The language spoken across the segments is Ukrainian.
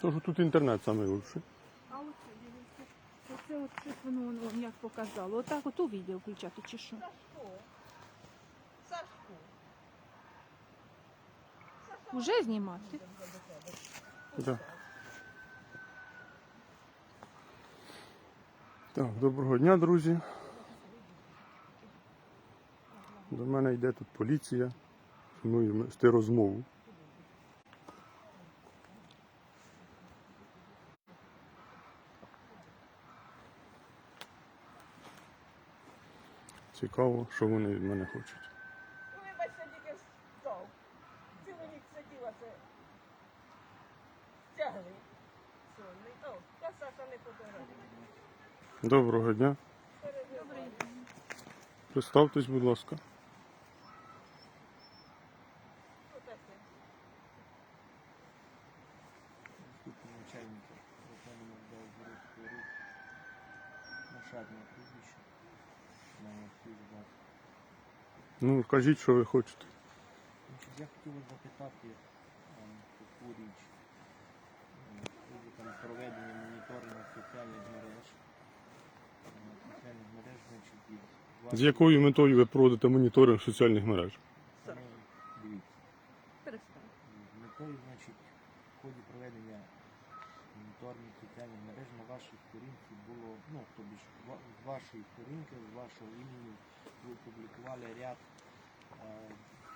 Тож тут інтернет лучший. А оце дивіться. Оце от щось воно, воно як показало. Отак от у відео включати чи що? Уже знімати? Да. Так, доброго дня, друзі. До мене йде тут поліція. Планує вести розмову. Цікаво, що вони від мене хочуть. Ну, вибачте, тільки став. Цілу ніч сиділа, це стягли. Сонний. О, та Саша не фотографує. Доброго дня. Добрий. Представтесь, будь ласка. Кажіть, що ви хочете. Я хотів вас запитати е, таку річ. Е, там проведення моніторингу соціальних мереж. Е, Соціальних мереж, значить, від З якою метою ви проводите моніторинг соціальних мереж? Дивіться. З метою, значить, в ході проведення моніторингу соціальних мереж на вашій сторінці було, ну, тобі ж з вашої сторінки, з вашого імені ви опублікували ряд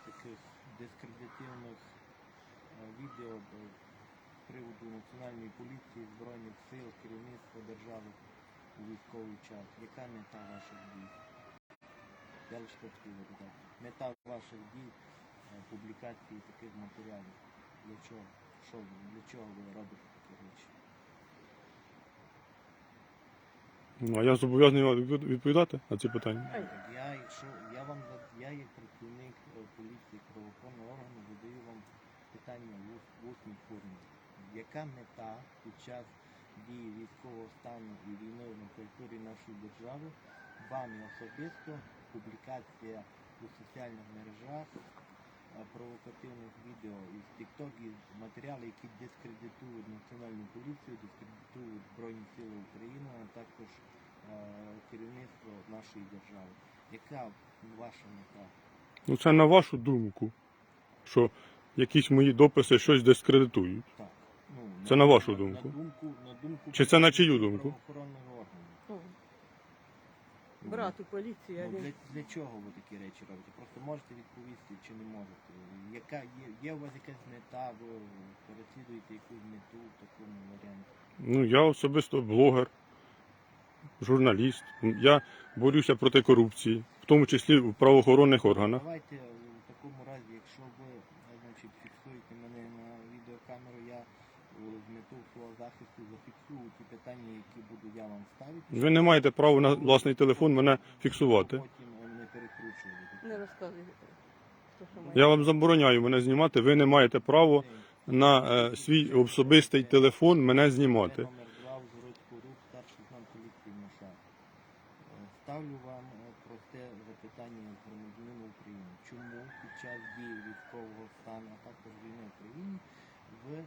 таких дискредитивних е, відео до приводу національної поліції, збройних сил, керівництва держави у військовий час. Яка мета ваших дій? Я лише хотів запитати. Мета ваших дій е, публікації таких матеріалів. Для чого? Що ви? Для чого ви робите такі речі? Ну, а я зобов'язаний вам відповідати на ці питання. Я, якщо я вам я як працівник е, поліції правоохоронного органу задаю вам питання в ус- усній формі. Яка мета під час дії військового стану і війни на території нашої держави вами особисто публікація у соціальних мережах провокативних відео із TikTok, із матеріали, які дискредитують національну поліцію, дискредитують Збройні Сили України, а також е, керівництво нашої держави. Яка ваша мета? Ну, це на вашу думку, що якісь мої дописи щось дискредитують. Так. Ну, Це на вашу думку? На думку, на думку Чи це на чию думку? правоохоронного органу. О, Брат у поліції, а Ну, він для, для чого ви такі речі робите? Просто можете відповісти чи не можете. Яка є, є у вас якась мета, ви переслідуєте якусь мету в такому варіанті? Ну, я особисто блогер, журналіст. Я борюся проти корупції, в тому числі в правоохоронних органах. Давайте е, в такому разі, якщо ви е, значить, фіксуєте мене на відеокамеру, я з мету свого захисту зафіксую ті питання, які буду я вам ставити. Ви не маєте права на власний телефон мене фіксувати. Потім не перекручувати. не має. Я вам забороняю мене знімати. Ви не маєте права на е, свій особистий телефон мене знімати. Номер 2 Узгородського рух, старший лейтенант поліції Маша. Е, Ставлю вам е, просте запитання громадянина України. Чому під час дії військового стану, а також війни в Україні, ви е,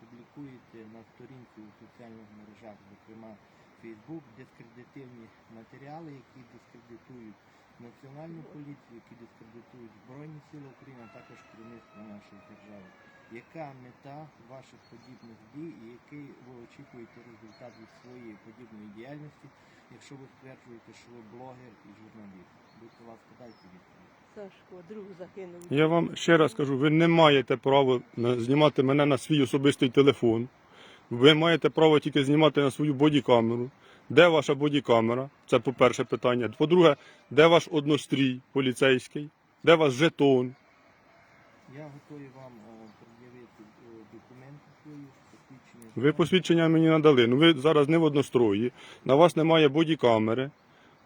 публікуєте на сторінці у соціальних мережах, зокрема Facebook, дискредитивні матеріали, які дискредитують національну поліцію, які дискредитують Збройні Сили України, а також керівництво нашої держави. Яка мета ваших подібних дій і який ви очікуєте результат від своєї подібної діяльності, якщо ви стверджуєте, що ви блогер і журналіст? Будь ласка, дайте відповідь. Сашко, друг закинув. Я вам ще раз кажу, ви не маєте права знімати мене на свій особистий телефон. Ви маєте право тільки знімати на свою бодікамеру. Де ваша бодікамера? Це по-перше питання. По-друге, де ваш однострій поліцейський? Де ваш жетон? Я готовий вам пред'явити документи свої, посвідчення. Ви посвідчення мені надали. Ну ви зараз не в однострої. На вас немає бодікамери,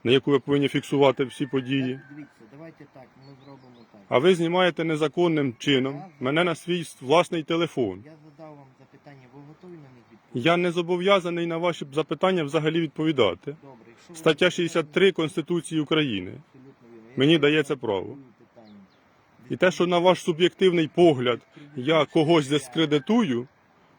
на яку ви повинні фіксувати всі події. Дивіться, давайте так, ми зробимо так. А ви знімаєте незаконним чином мене на свій власний телефон. Я задав вам запитання, ви готові на них відповісти? Я не зобов'язаний на ваші запитання взагалі відповідати. Добре, якщо ви Стаття 63 Конституції України. Абсолютно вірно. Мені Я дається задаю право. питання. І те, що на ваш суб'єктивний погляд я когось дискредитую,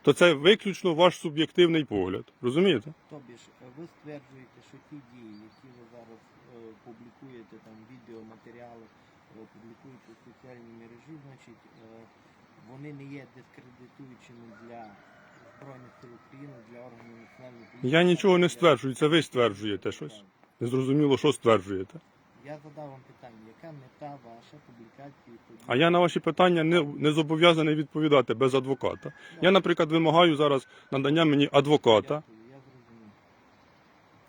то це виключно ваш суб'єктивний погляд. Розумієте? Тобі ж ви стверджуєте, що ті дії, які ви зараз е, публікуєте, там відеоматеріали, е, публікуєте в соціальній мережі, значить е, вони не є дискредитуючими для Збройних сил України, для органів національної поліції. Я нічого не стверджую, це ви стверджуєте щось. Незрозуміло, що стверджуєте. Я задав вам питання, яка мета ваша публікації тоді? А я на ваші питання не, не зобов'язаний відповідати без адвоката. Я, наприклад, вимагаю зараз надання мені адвоката, Дякую, я зрозумів.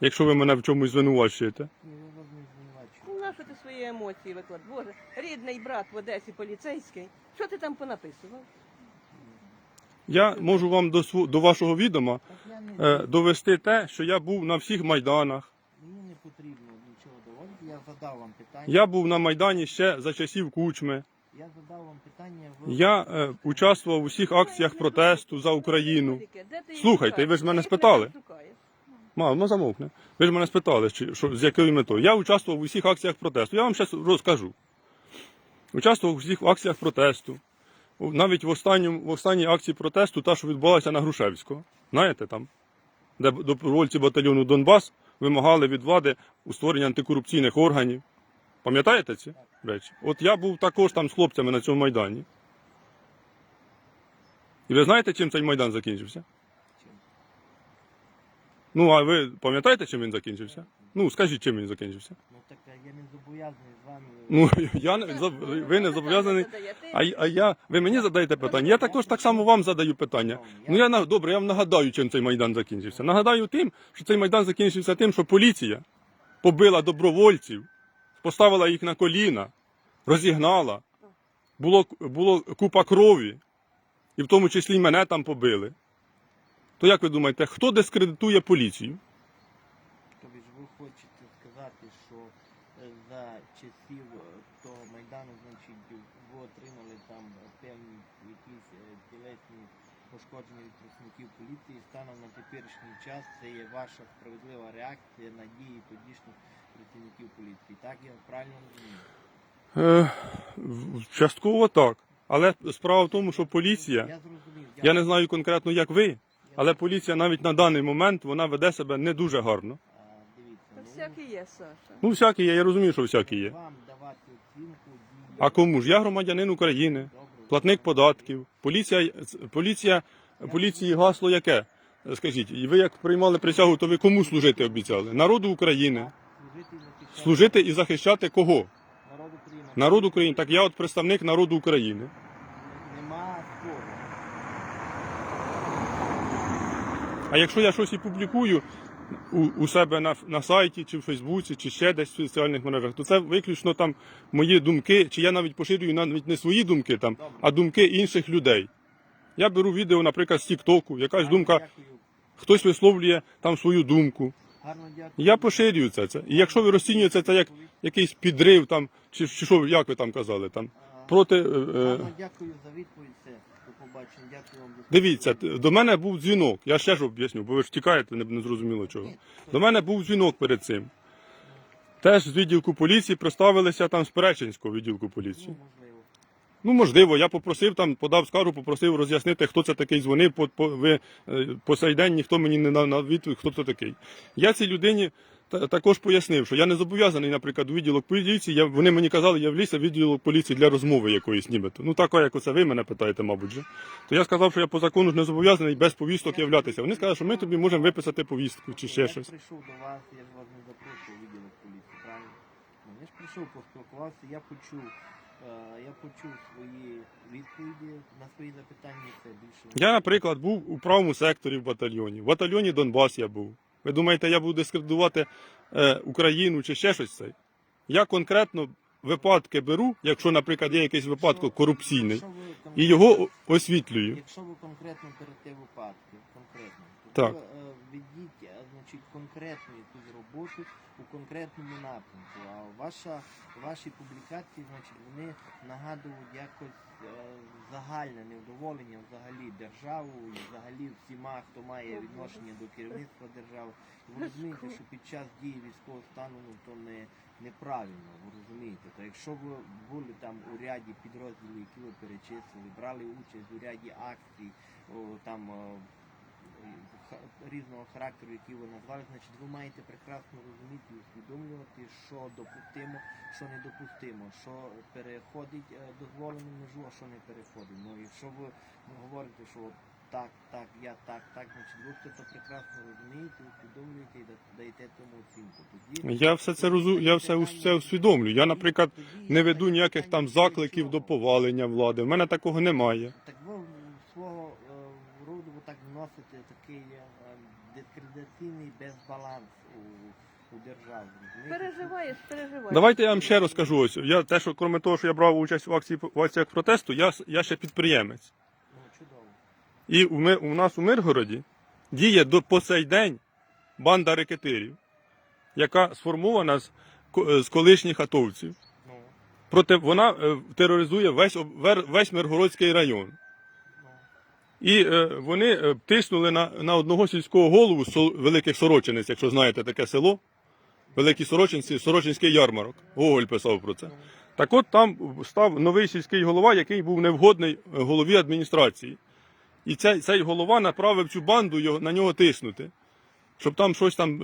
якщо ви мене в чомусь звинувачуєте. Ну, я вас не звинувачую. Ну, нащо ти свої емоції виклад? Боже, рідний брат в Одесі поліцейський. Що ти там понаписував? Я можу вам до, сво- до вашого відома Так я не е, довести те, що я був на всіх майданах. Мені не потрібно нічого доводити. Я задав вам питання. Я був на майдані ще за часів кучми. Я задав вам питання. Ви... Я е, участвував у всіх акціях протесту за Україну. Слухайте, ви ж мене спитали. шукаєш. Замовкне. Ви ж мене спитали, чи, що, з якою метою. Я участвував у всіх акціях протесту. Я вам зараз розкажу. Участвував у всіх акціях протесту. Навіть в, останньому, в останній акції протесту, та, що відбулася на Грушевського. Знаєте там? Де добровольці батальйону Донбас вимагали від влади у створення антикорупційних органів. Пам'ятаєте ці речі? От я був також там з хлопцями на цьому майдані. І ви знаєте, чим цей майдан закінчився? Ну, а ви пам'ятаєте, чим він закінчився? Ну, скажіть, чим він закінчився. Ну так я не зобов'язаний. Ну, я не ви не зобов'язаний. А, а я, ви мені задаєте питання. Я також так само вам задаю питання. Ну я добре, я вам нагадаю, чим цей майдан закінчився. Нагадаю тим, що цей майдан закінчився тим, що поліція побила добровольців, поставила їх на коліна, розігнала. Було, було купа крові, і в тому числі мене там побили. То як ви думаєте, хто дискредитує поліцію? Тобі ж ви хочете сказати, що е, за часів е, того майдану, значить, ви отримали там е, певні якісь е, тілесні пошкодження від працівників поліції. Станом на теперішній час це є ваша справедлива реакція на дії тодішніх працівників поліції. Так я правильно розумію? Е, частково так. Але справа в тому, що поліція, Я зрозумів. я не знаю конкретно, як ви, але поліція навіть на даний момент вона веде себе не дуже гарно. Та ну, всякий є, Саша. Ну, всякі є, я розумію, що всякі є. Вам давати оцінку. А кому ж? Я громадянин України, платник податків. Поліція, поліція, поліції гасло яке? Скажіть, і ви як приймали присягу, то ви кому служити обіцяли? Народу України. Служити і захищати кого? народ України. Народ України. Так я от представник народу України. А якщо я щось і публікую у, у себе на, на сайті, чи в Фейсбуці, чи ще десь в соціальних мережах, то це виключно там мої думки, чи я навіть поширюю навіть не свої думки там, а думки інших людей. Я беру відео, наприклад, з Тіктоку, якась Гарно думка, Дякую. хтось висловлює там свою думку. Я поширюю це. це. І якщо ви розцінюєте це як якийсь підрив, там, чи, чи що, як ви там казали, там, проти. е, е, Гарно дякую за відповідь. До побачення. Дякую вам. Дивіться, до мене був дзвінок. Я ще ж об'ясню, бо ви ж тікаєте, не, не зрозуміло чого. До мене був дзвінок перед цим. Теж з відділку поліції представилися там з Перечинського відділку поліції. Ну, можливо. Ну, можливо, я попросив там, подав скаргу, попросив роз'яснити, хто це такий дзвонив. По, по, ви, е, по сей день ніхто мені не на, на відповідь, хто це такий. Я цій людині також пояснив, що я не зобов'язаний, наприклад, у відділок поліції. Я, вони мені казали, я влізся в відділок поліції для розмови якоїсь нібито. Ну, тако, як оце ви мене питаєте, мабуть. же. То я сказав, що я по закону ж не зобов'язаний без повісток являтися. Вони сказали, що ми тобі можемо виписати повістку чи ще я щось. ж прийшов до вас, я ж вас не запрошував у відділок поліції, правильно? Ну, я ж прийшов поспілкуватися, я почув, е, я почув свої відповіді на свої запитання, це більше. Я, наприклад, був у правому секторі в батальйоні. В батальйоні Донбас я був. Ви думаєте, я буду дискредитувати е, Україну чи ще щось цей? Я конкретно випадки беру, якщо, наприклад, є якийсь випадок корупційний, Якщо ви і його освітлюю. Якщо ви конкретно берете випадки, конкретно, Так. Е, ведіть е, значить, конкретну якусь роботу у конкретному напрямку. А ваша, ваші публікації, значить, вони нагадують якось е, загальне невдоволення взагалі державою і взагалі всіма, хто має відношення до керівництва держави. Ви розумієте, що під час дії військового стану ну, то не неправильно, ви розумієте. То якщо ви були там у ряді підрозділів, які ви перечислили, брали участь у ряді акцій, там різного характеру, які ви назвали, значить ви маєте прекрасно розуміти і усвідомлювати, що допустимо, що недопустимо, що переходить е, дозволену межу, а що не переходить. Ну якщо ви говорите, що от так, так, я так, так, значить ви все це прекрасно розумієте, усвідомлюєте і да- даєте тому оцінку. Тоді Я все це розу... я все, все усвідомлю. Я, наприклад, не веду ніяких там закликів до повалення влади. У мене такого немає. Так ви свого ви так вносите такий е, дискредитаційний безбаланс у, у державі. Переживаєш, переживаєш. Давайте я вам ще розкажу. Ось я те, що крім того, що я брав участь в акції в акціях протесту, я, я ще підприємець. Ну, чудово. І у, ми, у нас у Миргороді діє до по цей день банда рекетирів, яка сформована з, з колишніх атовців. Ну, Проте вона е, тероризує весь, весь Миргородський район. І е, вони е, тиснули на, на одного сільського голову Великих Сорочинець, якщо знаєте таке село. Великі Сорочинці, Сорочинський ярмарок. Гоголь писав про це. Так от там став новий сільський голова, який був невгодний е, голові адміністрації. І цей, цей голова направив цю банду його, на нього тиснути, щоб там щось там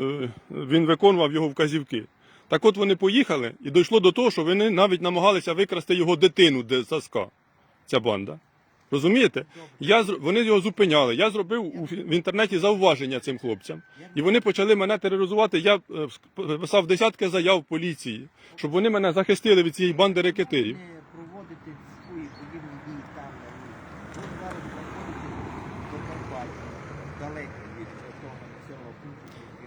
він виконував його вказівки. Так от вони поїхали, і дійшло до того, що вони навіть намагалися викрасти його дитину де Саска, ця банда. Розумієте? Я, вони його зупиняли. Я зробив в інтернеті зауваження цим хлопцям. І вони почали мене тероризувати. Я е, писав десятки заяв поліції, щоб вони мене захистили від цієї банди рекетирів.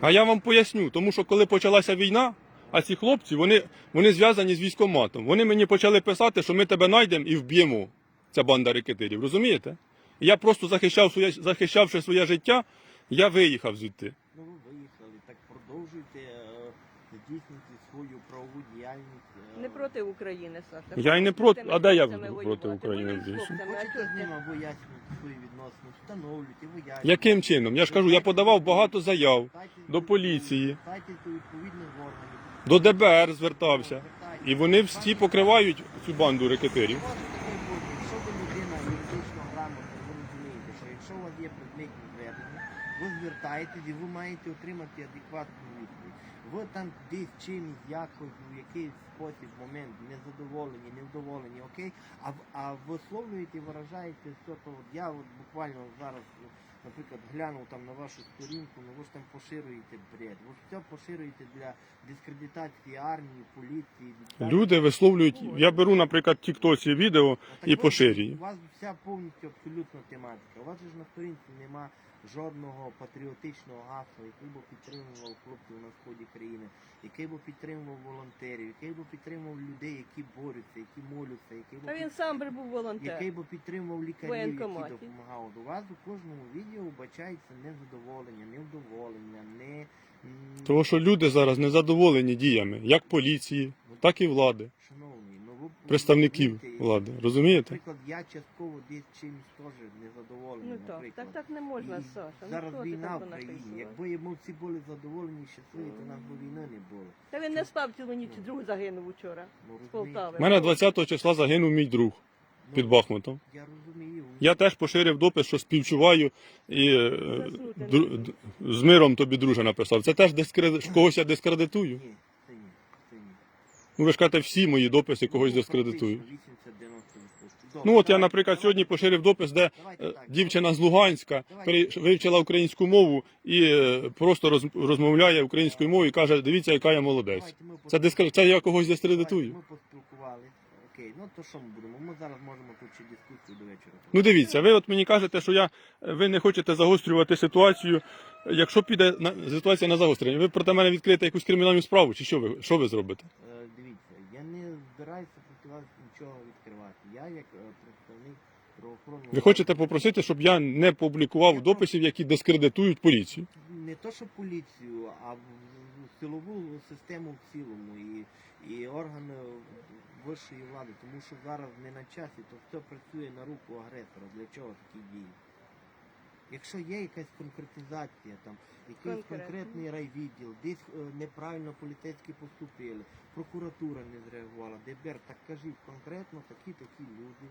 А я вам поясню, тому що коли почалася війна, а ці хлопці вони, вони зв'язані з військоматом. Вони мені почали писати, що ми тебе знайдемо і вб'ємо. Ця банда рекетирів. Розумієте? Я просто захищав своє, захищавши своє життя, я виїхав звідти. Ну ви виїхали, так продовжуйте е, здійснювати свою правову діяльність. е, Не проти України, Саша. Я і не проти- а де я буду проти? України Воюй з більше? хлопцями, а Хочете з ними вияснювати свої відносини, встановлюйте, вияснюйте. Яким чином? Я ж кажу, я подавав багато заяв до поліції. до відповідних органів. до ДБР звертався. І вони всі покривають цю банду рекетирів вас такий буде, Якщо ви людина юридично грамотна, ви розумієте, що якщо у вас є предметні звернення, ви звертаєтесь і ви маєте отримати адекватну відповідь. Ви там десь чимось, якось, в якийсь спосіб, момент, незадоволені, невдоволені, окей, а, а висловлюєте, виражаєте все, то от я от буквально зараз, наприклад, глянув там на вашу сторінку, ну ви ж там поширюєте бред, ви ж все поширюєте для дискредитації армії, поліції. Люди висловлюють. Я беру, наприклад, в Тіктоці відео так і поширюю. У вас вся повністю абсолютно тематика. У вас же ж на сторінці нема жодного патріотичного гасла, який би підтримував хлопців на сході країни, який би підтримував волонтерів, який би підтримував людей, які борються, які молються, який би він під- сам би був волонтер. який би підтримував лікарів, які Воєнкоматі. допомагали. У вас у кожному відео вбачається незадоволення, невдоволення, не Тому що люди зараз незадоволені діями як поліції, так і влади, шановні, представників влади. Розумієте? Наприклад, я частково десь чимось теж незадоволений. Ну так, наприклад. так так не можна, Саша. Ну, Зараз що ти війна там в країні. понаписував? Якби ми всі були задоволені, щасливі, то нас би війни не було. Та він не спав цілу ніч, друг загинув учора. Ну, З Полтави. У мене 20 числа загинув мій друг Ну, під Бахмутом. Я розумію. Я теж поширив допис, що співчуваю і е, дру- д- з миром тобі друже написав. Це теж дискреди... когось я дискредитую. Ні. Ну ви ж кажете, всі мої дописи когось дискредитую. практично 80-90%. Добре, Ну от я, наприклад, сьогодні поширив допис, де е, дівчина з Луганська пере- вивчила українську мову і е, просто роз- розмовляє українською мовою і каже, дивіться, яка я молодець. Це дискр... це я когось дискредитую. Ми поспілкувалися. Окей, ну то що ми будемо? Ми зараз можемо тут ще дискусію до вечора. Ну дивіться, ви от мені кажете, що я ви не хочете загострювати ситуацію. Якщо піде на ситуація на загострення, ви проти мене відкриєте якусь кримінальну справу, чи що ви що ви зробите? Е, Дивіться, я не збираюся проти вас нічого відкривати. Я як е, представник правоохоронного Ви хочете попросити, щоб я не публікував дописів, які дискредитують поліцію? не то, що поліцію, а силову систему в цілому і, і органи вищої влади, тому що зараз не на часі, то все працює на руку агресора. Для чого такі дії? Якщо є якась конкретизація, там якийсь Конкретно. конкретний райвідділ, десь е, неправильно поліцейські поступили, прокуратура не зреагувала, ДБР, так кажіть конкретно такі такі люди.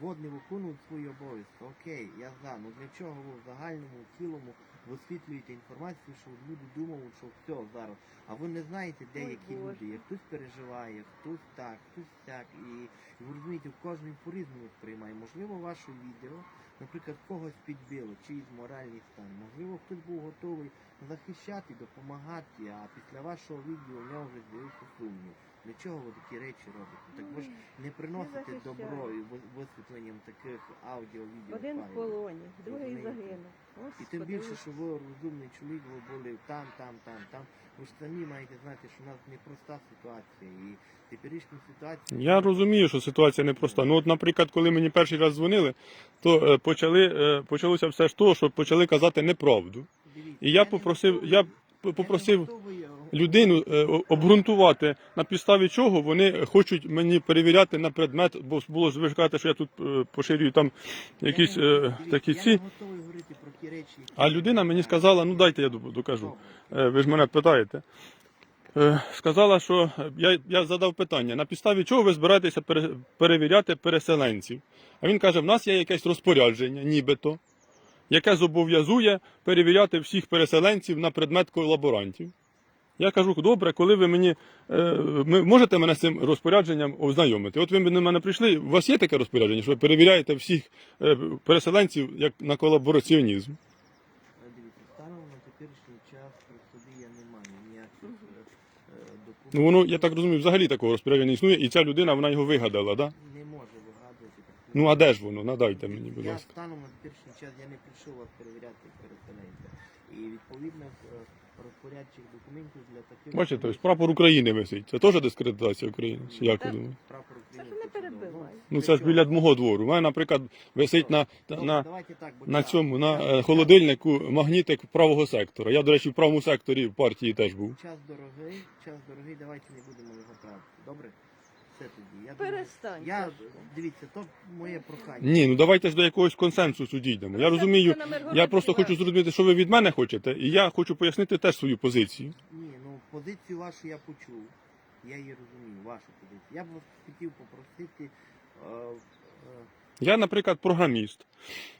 Вот не виконують свої обов'язки. Окей, я за. Ну для чого ви в загальному, в цілому висвітлюєте інформацію, що люди думають, що все зараз. А ви не знаєте, де Ой, які Боже. люди. є. Хтось переживає, хтось так, хтось так. І, і ви розумієте, кожен по-різному сприймає. Можливо, ваше відео, наприклад, когось підбило, чиїсь моральний стан. Можливо, хтось був готовий захищати, допомагати, а після вашого відео у нього вже з'явився сумнів. Для чого ви такі речі робите? Так ви ж не приносите добро і ви- висвітленням таких аудіо-відео. Один в полоні, другий загинув. І тим більше, що ви розумний чоловік, ви були там, там, там, там. Ви ж самі маєте знати, що у нас непроста ситуація. І теперішню ситуацію. Я розумію, що ситуація непроста. Ну, от, наприклад, коли мені перший раз дзвонили, то е, почали, е, почалося все з того, що почали казати неправду. Дивіться, І я попросив, я попросив людину е, обґрунтувати, на підставі чого вони хочуть мені перевіряти на предмет, бо було ж ви ж кажете, що я тут е, поширюю там якісь я не- е, такі Я ці. не готовий говорити про ті речі. А людина мені сказала, ну дайте я докажу. Ви ж мене питаєте. Сказала, що я, я задав питання, на підставі чого ви збираєтеся пере- перевіряти переселенців? А він каже, в нас є якесь розпорядження, нібито, яке зобов'язує перевіряти всіх переселенців на предмет колаборантів. Я кажу, добре, коли ви мені е, ми можете мене з цим розпорядженням ознайомити? От ви до мене прийшли. У вас є таке розпорядження, що ви перевіряєте всіх е, переселенців як на колабораціонізм? Е, Дивіться, станом на теперішній час при собі я не маю ніяких е, документів. Ну воно, я так розумію, взагалі такого розпорядження не існує, і ця людина вона його вигадала, да? Не може вигадувати. Ну а де ж воно? Надайте мені, будь Я ласка. станом на теперішній час я не прийшов вас перевіряти переселенця. І відповідно е, розпорядчих документів для таких. Бачите, ось прапор України висить. Це теж дискредитація України? Чи як ви Так. думаєте? Прапор Це України. ж не перебиває. перебивай. Ну це ж біля мого двору. У мене, наприклад, висить на, Добре, на, давайте так, на цьому на е, холодильнику магнітик правого сектора. Я, до речі, в правому секторі в партії теж був. Час дорогий, час дорогий, давайте не будемо його тратити. Добре? Все тоді. Я думаю, Перестань. Я, дивіться, то моє прохання. Ні, ну давайте ж до якогось консенсусу дійдемо. Я розумію, я просто хочу зрозуміти, що ви від мене хочете, і я хочу пояснити теж свою позицію. Ні, ну позицію вашу я почув. Я її розумію, вашу позицію. Я б вас хотів попросити. Е, е, Я, наприклад, програміст.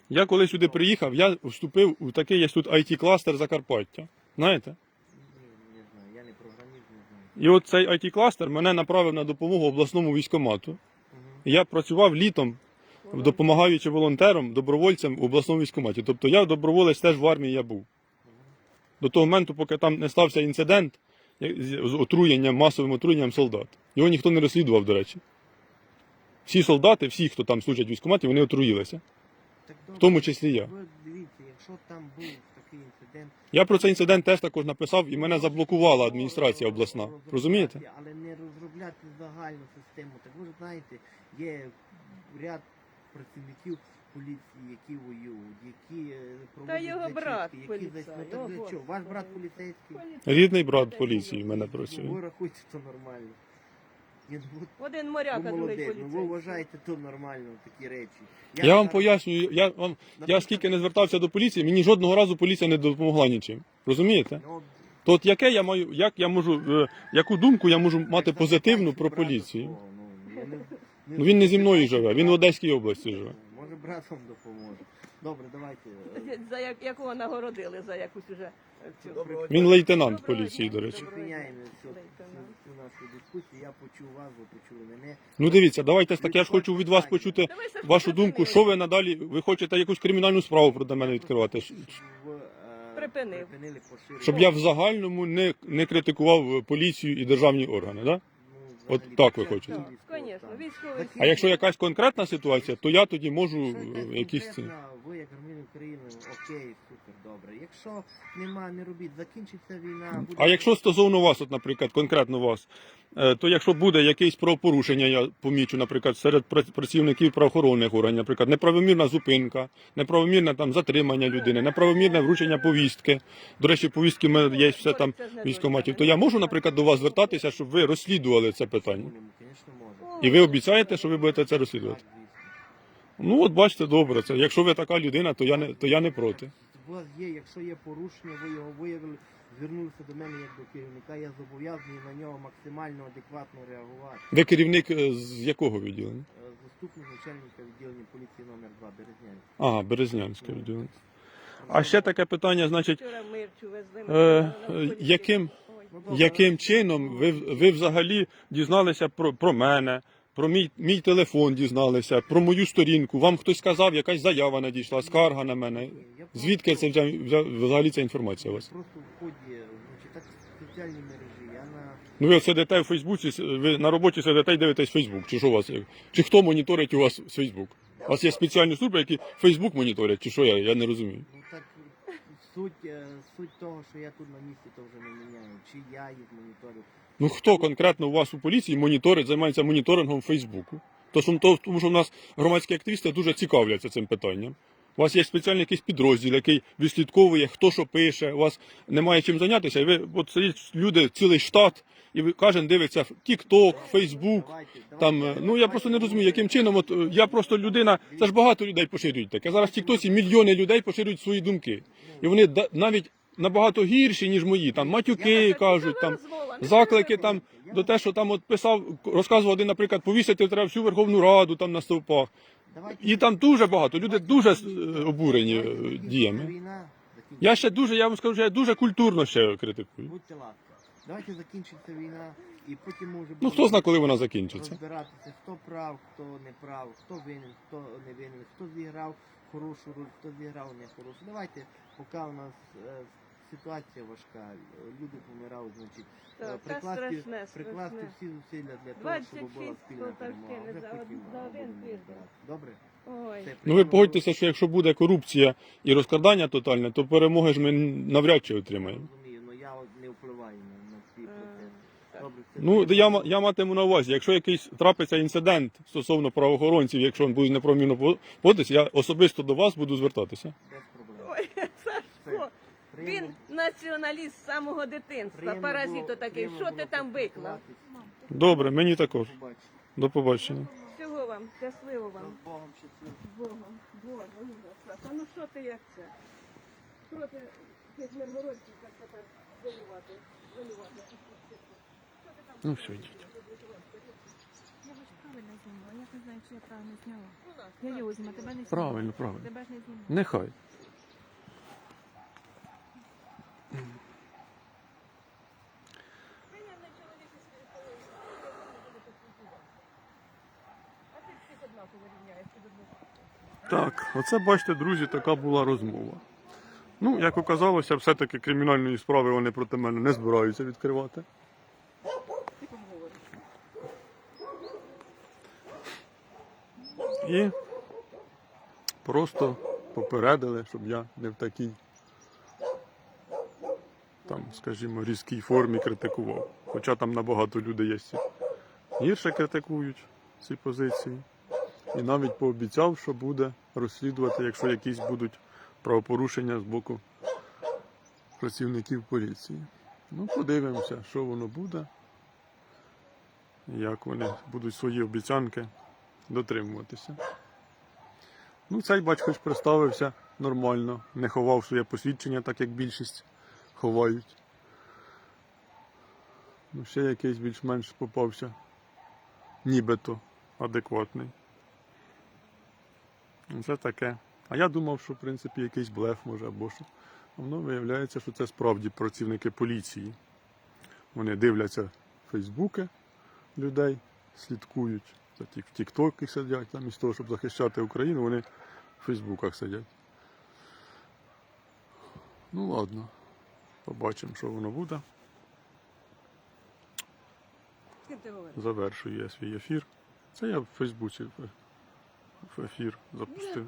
Я коли сюди приїхав, я вступив у такий є тут IT-кластер Закарпаття. Знаєте? ні, не знаю, я не програміст, не знаю. І от цей IT-кластер мене направив на допомогу обласному військомату. Я працював літом, допомагаючи волонтерам, добровольцям в обласному військкоматі. Тобто я доброволець теж в армії я був. До того моменту, поки там не стався інцидент з отруєнням, масовим отруєнням солдат. Його ніхто не розслідував, до речі. Всі солдати, всі, хто там служать в військкоматі, вони отруїлися. Так В тому числі я. Дивіться, якщо там був. Я про цей інцидент теж також написав, і мене заблокувала адміністрація обласна. Розумієте? Але не розробляти загальну систему. Так ви ж знаєте, є ряд працівників поліції, які воюють, які е, проводять його зачистки, брат які поліцай. зас- Ну, так для чого? Ваш брат поліцейський? Рідний брат поліції в мене працює. ви рахуйте, то нормально. Ну, Один ви моряка, другий молодець, ну ви вважаєте то нормально, такі речі. Я вам пояснюю, я вам я скільки не звертався до поліції, мені жодного разу поліція не допомогла нічим. Розумієте? ну, То от яке я маю, як я можу, е, яку думку я можу мати позитивну про поліцію? ну, Ну він не зі мною живе, він в. Одеській області живе. Може брат вам допоможе. Добре, давайте. За як- якого нагородили за якусь уже е, цю. Доброго Він лейтенант Доброго поліції, дня. до речі. Припиняємо цю, цю, лейтенант. цю нашу дискусію. Я почув вас, ви почули мене. Ну дивіться, давайте так. Я ж хочу від вас почути Та ви ж вашу думку. Що ви надалі? Ви хочете якусь кримінальну справу проти мене відкривати? В, е, Припинив. Припинили поширення. Щоб я в загальному не, не критикував поліцію і державні органи, да? От так ви хочете? Звісно, військовий. А якщо якась конкретна ситуація, то я тоді можу е, якісь ці. ви як громадянин України окей, супер, добре. Якщо нема, не робіть, закінчиться війна. буде- А якщо стосовно вас, от, наприклад, конкретно вас, то якщо буде якесь правопорушення, я помічу, наприклад, серед пра- працівників правоохоронних органів, наприклад, неправомірна зупинка, неправомірне там затримання людини, неправомірне вручення повістки. До речі, повістки мене є все там військоматів. То я можу, наприклад, до вас звертатися, щоб ви розслідували це питання. І ви обіцяєте, що ви будете це розслідувати? Ну, от бачите, добре. Це якщо ви така людина, то я не то я не проти. У вас є, якщо є порушення, ви його виявили, звернулися до мене як до керівника, я зобов'язаний на нього максимально адекватно реагувати. Ви керівник е, з якого відділення? Е, Заступник начальника відділення поліції номер 2 Березнянський. Ага, Березнянське відділення. А ще таке питання, значить, Вчора мирчу везли. Е, е, яким- Ой. Яким чином ви, ви взагалі дізналися про, про мене, про мій, мій телефон дізналися, про мою сторінку? Вам хтось сказав, якась заява надійшла, скарга на мене. Звідки це взя- взя- взагалі ця інформація у вас? Просто в ході, так в соціальній мережі, я на Ну ви сидите в Фейсбуці, ви на роботі сидите і дивитесь Фейсбук. Чи що у вас? Чи хто моніторить у вас Фейсбук? У вас є спеціальні служби, які Фейсбук моніторять, чи що я? Я не розумію. ну так суть, е, суть того, що я тут на місці, то вже не міняю. Чи я їх моніторю. Ну хто конкретно у вас у поліції моніторить, займається моніторингом Фейсбуку? То, що- то, тому що в нас громадські активісти дуже цікавляться цим питанням. У вас є спеціальний якийсь підрозділ, який відслідковує, хто що пише, у вас немає чим зайнятися, і ви от сидіть люди, цілий штат, і кожен дивиться TikTok, Facebook. Там, е, ну я просто не розумію, яким чином, от е, я просто людина, це ж багато людей поширюють таке. Зараз в Тіктосі мільйони людей поширюють свої думки. І вони да- навіть набагато гірші, ніж мої. Там матюки кажуть, там заклики там до те, що там от писав, розказував один, наприклад, повісити треба всю Верховну Раду там на стовпах. І там дуже багато. Люди дуже е, обурені діями. Війна. Я ще дуже, я вам скажу, що я дуже культурно ще критикую. Давайте закінчиться війна, і потім ми вже Ну хто знає, коли вона закінчиться. розбиратися, хто прав, хто не прав, хто винен, хто не винен, хто зіграв хорошу роль, хто зіграв не хорошу. Давайте, поки у нас е, ситуація важка, люди помирають, значить, е, Так, та прикласти, страшне, прикласти страшне. всі зусилля для того, 26 щоб була спільна перемога. полтавщини за потім од- за один будемо тиждень. розбиратися. Добре? Ой. Все, Ну ви приймемо. погодьтеся, що якщо буде корупція і розкрадання тотальне, то перемоги ж ми навряд чи отримаємо. розумію, але я от не впливаю на, на ці Е, процеси. так. Добре, це Ну я, я матиму на увазі, якщо якийсь трапиться інцидент стосовно правоохоронців, якщо він буде неправомірно поводитися, я особисто до вас буду звертатися. Без проблем. Ой, Сашко, він націоналіст з самого дитинства, було- такий. Що ти там виклав? Добре, мені також. До побачення. Всього вам, щасливо вам. З Богом щасливо. З Богом. Боже. Саша, ну що ти як це? Проти тих миргородців як тепер воювати? Воювати. Ну все, йдіть. Я ж правильно знімала. Я не знаю, чи я правильно зняла. Я так. його знімаю, тебе не знімала. Правильно, правильно. Тебе ж не знімала. Нехай. Так, оце бачите, друзі, така була розмова. Ну, як оказалося, все-таки кримінальної справи вони проти мене не збираються відкривати. Ти поговориш. І просто попередили, щоб я не в такій, там, скажімо, різкій формі критикував. Хоча там набагато людей є. які Гірше критикують ці позиції. І навіть пообіцяв, що буде розслідувати, якщо якісь будуть правопорушення з боку працівників поліції. Ну, подивимося, що воно буде, як вони будуть свої обіцянки дотримуватися. Ну, цей бач, хоч представився нормально, не ховав своє посвідчення, так як більшість ховають. Ну, ще якийсь більш-менш попався, нібито адекватний. Ну, Це таке. А я думав, що в принципі якийсь блеф може або що. Воно виявляється, що це справді працівники поліції. Вони дивляться фейсбуки людей, слідкують. В Тіктокі сидять, замість того, щоб захищати Україну, вони в Фейсбуках сидять. Ну ладно, побачимо, що воно буде. Завершую я свій ефір. Це я в Фейсбуці в ефір запустив.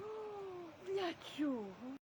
Для чого?